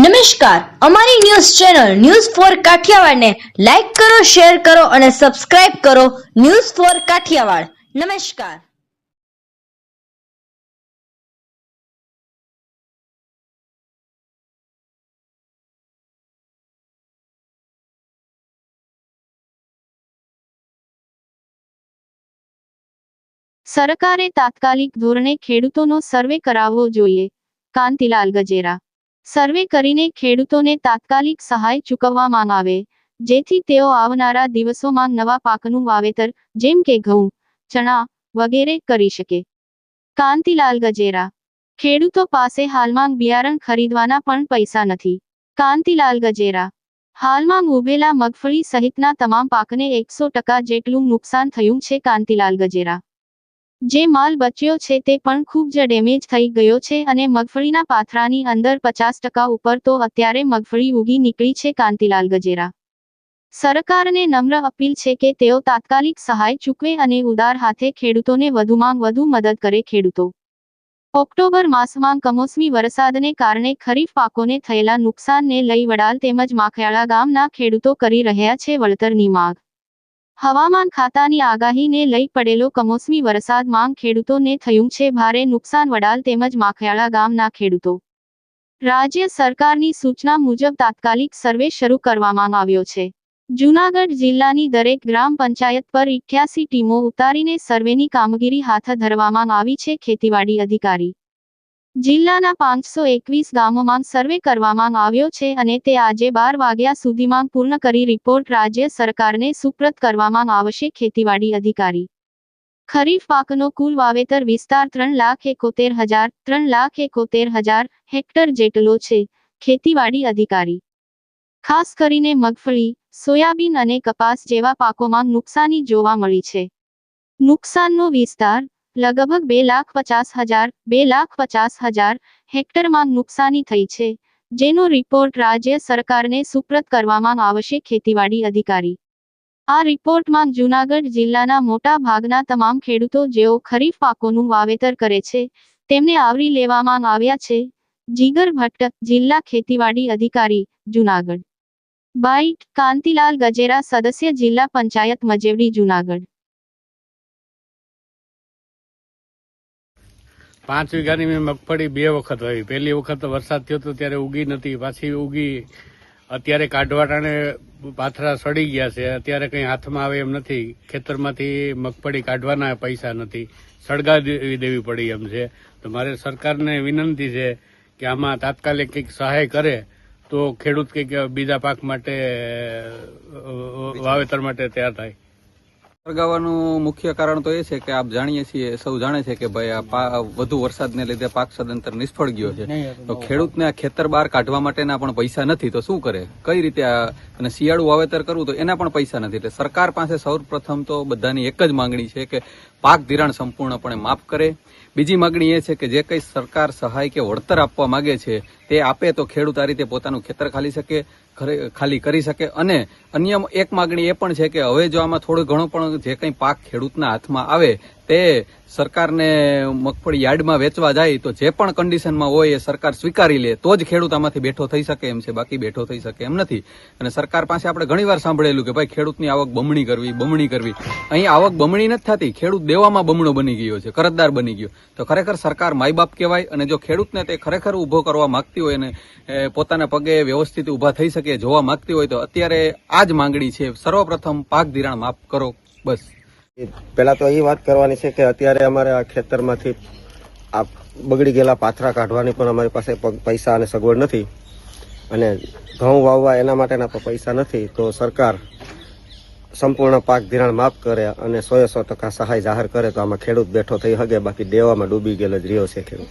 નમસ્કાર. અમારી news channel news four કાઠિયાવાડને લાઈક કરો, શેર કરો અને સબસ્ક્રાઇબ કરો ન્યૂઝ ફોર કાઠિયાવાડ. નમસ્કાર. સરકારે તાત્કાલિક ધોરણે ખેડૂતોનો સર્વે કરાવવો જોઈએ. કાંતિલાલ ગજેરા સર્વે કરીને ખેડૂતોને તાત્કાલિક સહાય ચૂકવવામાં આવે, જેથી તેઓ આવનારા દિવસોમાં નવા પાકનું વાવેતર, જેમ કે ઘઉં, ચણા વગેરે કરી શકે. કાંતિલાલ ગજેરા. ખેડૂતો પાસે હાલમાં બિયારણ ખરીદવાના પણ પૈસા નથી. કાંતિલાલ ગજેરા. હાલમાં ઉભેલા મગફળી સહિતના તમામ પાકને એકસો ટકા જેટલું નુકસાન થયું છે કાંતિલાલ ગજેરા. જે માલ બચ્યો છે તે પણ ખૂબ જ ડેમેજ થઈ ગયો છે અને મગફળીના પાથરાની અંદર પચાસ ટકા ઉપર તો અત્યારે મગફળી ઉગી નીકળી છે કાંતિલાલ ગજેરા. સરકારને નમ્ર અપીલ છે કે તેઓ તાત્કાલિક સહાય ચૂકવે અને ઉદાર હાથે ખેડૂતોને વધુમાં વધુ મદદ કરે ખેડૂતો. ઓક્ટોબર માસમાં કમોસમી વરસાદને કારણે ખરીફ પાકોને થયેલા નુકસાનને લઈ વડાલ તેમજ માખયાળા ગામના ખેડૂતો કરી રહ્યા છે વળતરની માગ. હવામાન ખાતાની આગાહીને લઈ પડેલો કમોસમી વરસાદ માંગ ખેડૂતોને થયું છે. ભારે નુકસાન વડાલ તેમજ માખયાળા ગામના ખેડૂતો. રાજ્ય સરકારની સૂચના મુજબ તાત્કાલિક સર્વે શરૂ કરવામાં આવ્યો છે. જૂનાગઢ જિલ્લાની દરેક ગ્રામ પંચાયત પર ઇઠ્યાસી ટીમો ઉતારીને સર્વેની કામગીરી હાથ ધરવામાં આવી છે. ખેતીવાડી અધિકારી જિલ્લાના પાંચસો એકવીસ ગામોમાં સર્વે કરવામાં આવ્યો છે અને તે આજે બાર વાગ્યા સુધીમાં પૂર્ણ કરી રિપોર્ટ રાજ્ય સરકારને સુપ્રત કરવામાં આવશે, ખેતીવાડી અધિકારી. ખરીફ પાકનો કુલ વાવેતર વિસ્તાર ત્રણ લાખ એકોતેર હજાર, ત્રણ લાખ એકોતેર હજાર હેક્ટર જેટલો છે, ખેતીવાડી અધિકારી. ખાસ કરીને મગફળી, સોયાબીન અને કપાસ જેવા પાકોમાં નુકસાની જોવા મળી છે. નુકસાનનો વિસ્તાર લગભગ બે લાખ પચાસ હજાર, બે લાખ પચાસ હજાર હેક્ટરમાં નુકસાની થઈ છે, જેનો રિપોર્ટ રાજ્ય સરકારને સુપ્રત કરવામાં આવશે ખેતીવાડી અધિકારી. આ રિપોર્ટમાં જૂનાગઢ જિલ્લાના મોટા ભાગના તમામ ખેડૂતો જેઓ ખરીફ પાકોનું વાવેતર કરે છે, તેમને આવરી લેવામાં આવ્યા છે, જીગર ભટ્ટ, જિલ્લા ખેતીવાડી અધિકારી, જૂનાગઢ. બાઈટ કાંતિલાલ ગજેરા સદસ્ય જિલ્લા પંચાયત મજેવડી, જૂનાગઢ. પાંચ વીઘાની મેં મગફળી બે વખત વાવી. પહેલી વખત વરસાદ થયો હતો ત્યારે ઉગી નથી. પાછી ઉગી. અત્યારે કાઢવાટાને પાથરા સડી ગયા છે. અત્યારે કંઈ હાથમાં આવે એમ નથી. ખેતરમાંથી મગફળી કાઢવાના પૈસા નથી. સળગાવી દેવી પડી એમ છે. તો મારે સરકારને વિનંતી છે કે આમાં તાત્કાલિક કંઈક સહાય કરે તો ખેડૂત કંઈક બીજા પાક માટે વાવેતર માટે તૈયાર થાય. સળગાવવાનું મુખ્ય કારણ તો એ છે કે આપ જાણીએ છીએ સૌ જાણે છે કે ભાઈ આ વધુ વરસાદને લીધે પાક સદંતર નિષ્ફળ ગયો છે. તો ખેડૂતને આ ખેતર બહાર કાઢવા માટેના પણ પૈસા નથી તો શું કરે? કઈ રીતે આ અને શિયાળુ વાવેતર કરવું તો એના પણ પૈસા નથી. એટલે સરકાર પાસે સૌ પ્રથમ તો બધાની એક જ માંગણી છે કે પાક ધિરાણ સંપૂર્ણપણે માફ કરે. બીજી માગણી એ છે કે જે કંઈ સરકાર સહાય કે વળતર આપવા માંગે છે, તે આપે તો ખેડૂત આ રીતે પોતાનું ખેતર ખાલી શકે ખાલી કરી શકે. અને અન્ય એક માગણી એ પણ છે કે હવે જો આમાં થોડું ઘણો પણ જે કંઈ પાક ખેડૂતના હાથમાં આવે તે સરકારને મગફળી યાર્ડમાં વેચવા જાય તો જે પણ કન્ડિશનમાં હોય એ સરકાર સ્વીકારી લે, તો જ ખેડૂત આમાંથી બેઠો થઈ શકે એમ છે. બાકી બેઠો થઈ શકે એમ નથી. અને સરકાર પાસે આપણે ઘણીવાર સાંભળેલું કે ભાઈ ખેડૂતની આવક બમણી કરવી બમણી કરવી. અહીં આવક બમણી નથી થતી, ખેડૂત દેવામાં બમણો બની ગયો છે, કરજદાર બની ગયો. તો ખરેખર સરકાર માય બાપ કહેવાય અને જો ખેડૂતને તે ખરેખર ઊભો કરવા માંગતી હોય અને પોતાના પગે વ્યવસ્થિત ઊભા થઈ શકે, જોવા માંગતી હોય તો અત્યારે આ જ માંગણી છે. સર્વપ્રથમ પાક ધિરાણ માફ કરો, બસ. પેલા તો એ વાત કરવાની છે કે અત્યારે અમારે આ ખેતરમાંથી આ બગડી ગયેલા પાથરા કાઢવાની પણ અમારી પાસે પૈસા અને સગવડ નથી. અને ઘઉં વાવવા એના માટેના પણ પૈસા નથી. તો સરકાર સંપૂર્ણ પાક ધિરાણ માફ કરે અને સો સો ટકા સહાય જાહેર કરે તો આમાં ખેડૂત બેઠો થઈ શકે બાકી દેવામાં ડૂબી ગયેલો જ રહ્યો છે ખેડૂત.